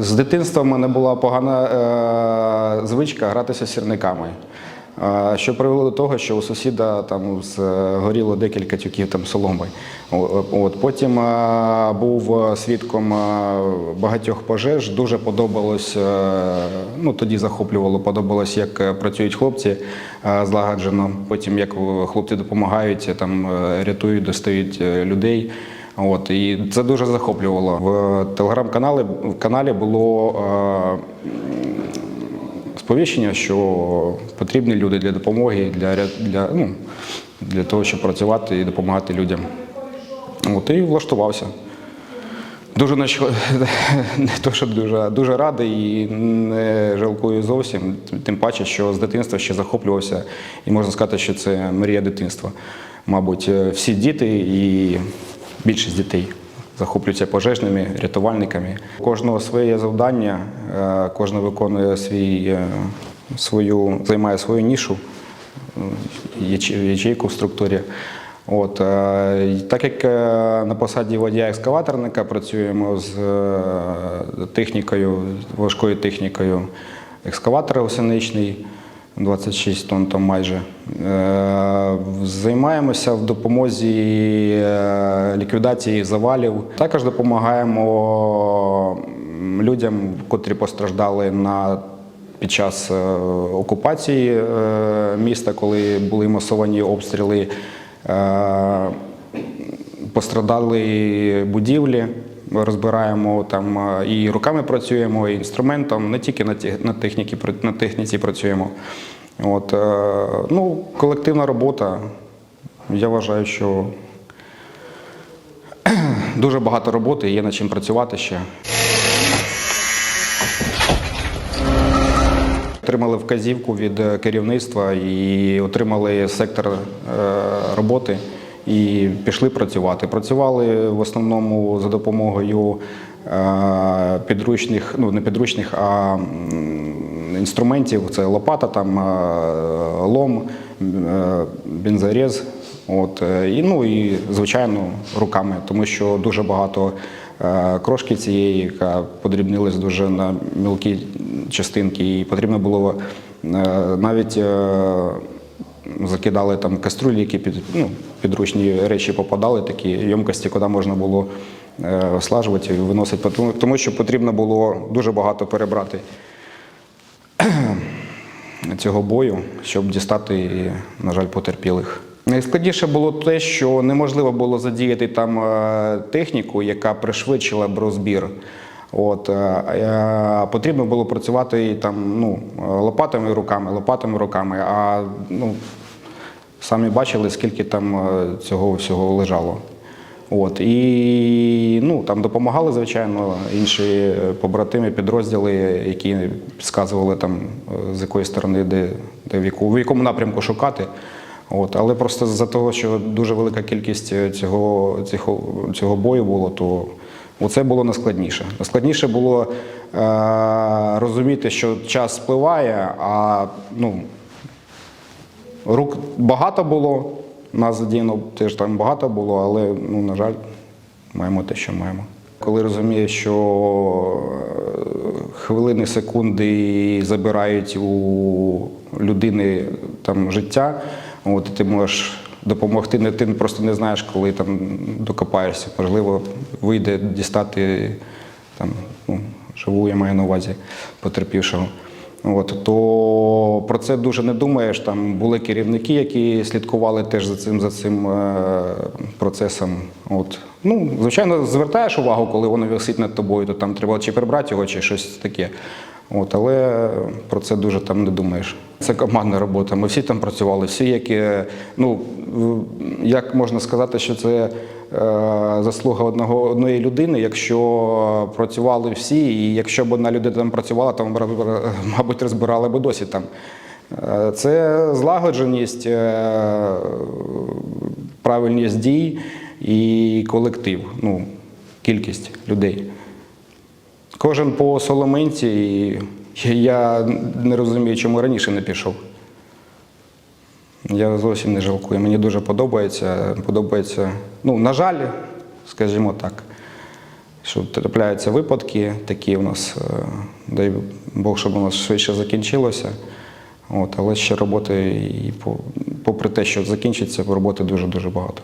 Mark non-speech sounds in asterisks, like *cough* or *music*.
З дитинства в мене була погана е, звичка гратися сірниками. Е, Що привело до того, що у сусіда там згоріло декілька тюків там соломи. От потім е, був свідком е, багатьох пожеж. Дуже подобалось, е, ну тоді захоплювало, подобалось, як е, працюють хлопці е, злагоджено. Потім як е, хлопці допомагають, там е, рятують, достають е, людей. От і це дуже захоплювало. В телеграм-каналі в каналі було е, сповіщення, що потрібні люди для допомоги, для, для, ну, для того, щоб працювати і допомагати людям. От і влаштувався. Дуже не *laughs* то, щоб дуже, дуже радий і не жалкую зовсім. Тим паче, що з дитинства ще захоплювався, і можна сказати, що це мрія дитинства. Мабуть, е, всі діти і більшість дітей захоплюються пожежними, рятувальниками. У Кожного своє завдання, е, кожен виконує свій, е, свою, займає свою нішу ячейку в структурі. От, е, так як е, на посаді водія екскаваторника працюємо з е, технікою, важкою технікою, екскаватор осіничний, 26 тонн там майже. Е, Займаємося в допомозі е, ліквідації завалів. Також допомагаємо людям, котрі постраждали на під час е, окупації міста, коли були масовані обстріли, пострадали будівлі. Розбираємо там е, і руками працюємо, і інструментом, не тільки на техніці, на техніці працюємо. От, е, ну, колективна робота. Я вважаю, що *clears throat* дуже багато роботи, є над чим працювати ще. Отримали вказівку від е, керівництва і отримали сектор роботи і пішли працювати. Працювали в основному за допомогою е, підручних, ну не підручних, а інструментів. Це лопата, там е, лом, е, бензорез. От, і, ну і звичайно руками, тому що дуже багато крошки цієї, яка подрібнилась дуже на мілкі частинки, і потрібно було навіть закидали там каструлі, які під ну, підручні речі попадали, такі ємкості, куди можна було е, ослажувати і виносити, тому що потрібно було дуже багато перебрати *clears throat* цього бою, щоб дістати, на жаль, потерпілих. Найскладніше було те, що неможливо було задіяти там е, техніку, яка пришвидшила б розбір. От, е, е, потрібно було працювати там, ну, лопатами руками, лопатами руками, а ну, самі бачили, скільки там е, цього всього лежало. От, і ну, там допомагали, звичайно, інші побратими, підрозділи, які підказували, там, з якої сторони, де, де в, яку, в якому напрямку шукати. От, але просто з-за того, що дуже велика кількість цього, цього, цього бою було, то оце було найскладніше. Найскладніше було е, розуміти, що час спливає, а ну, Рук багато було, нас задіяно теж там багато було, але, ну, на жаль, маємо те, що маємо. Коли розумієш, що е, хвилини, секунди забирають у людини там, життя, от, ти можеш допомогти, не, ти просто не знаєш, коли там докопаєшся. Можливо, вийде дістати там, ну, живу, я маю на увазі потерпівшого. От, то про це дуже не думаєш. Там були керівники, які слідкували теж за цим, за цим е, процесом. От. Ну, звичайно, звертаєш увагу, коли воно висить над тобою, то там треба чи прибрати його, чи щось таке. От, але про це дуже там не думаєш. Це командна робота. Ми всі там працювали, всі, які, ну, як можна сказати, що це е, заслуга одного, одної людини, якщо працювали всі, і якщо б одна людина там працювала, то, мабуть, розбирали б досі там. Е, Це злагодженість, е, правильність дій і колектив, ну, кількість людей. Кожен по соломинці, і я не розумію, чому раніше не пішов. Я зовсім не жалкую. Мені дуже подобається. Подобається, ну, на жаль, скажімо так, що трапляються випадки, такі у нас, е, дай Бог, щоб у нас швидше закінчилося. От, але ще роботи, і попри те, що закінчиться, роботи дуже-дуже багато.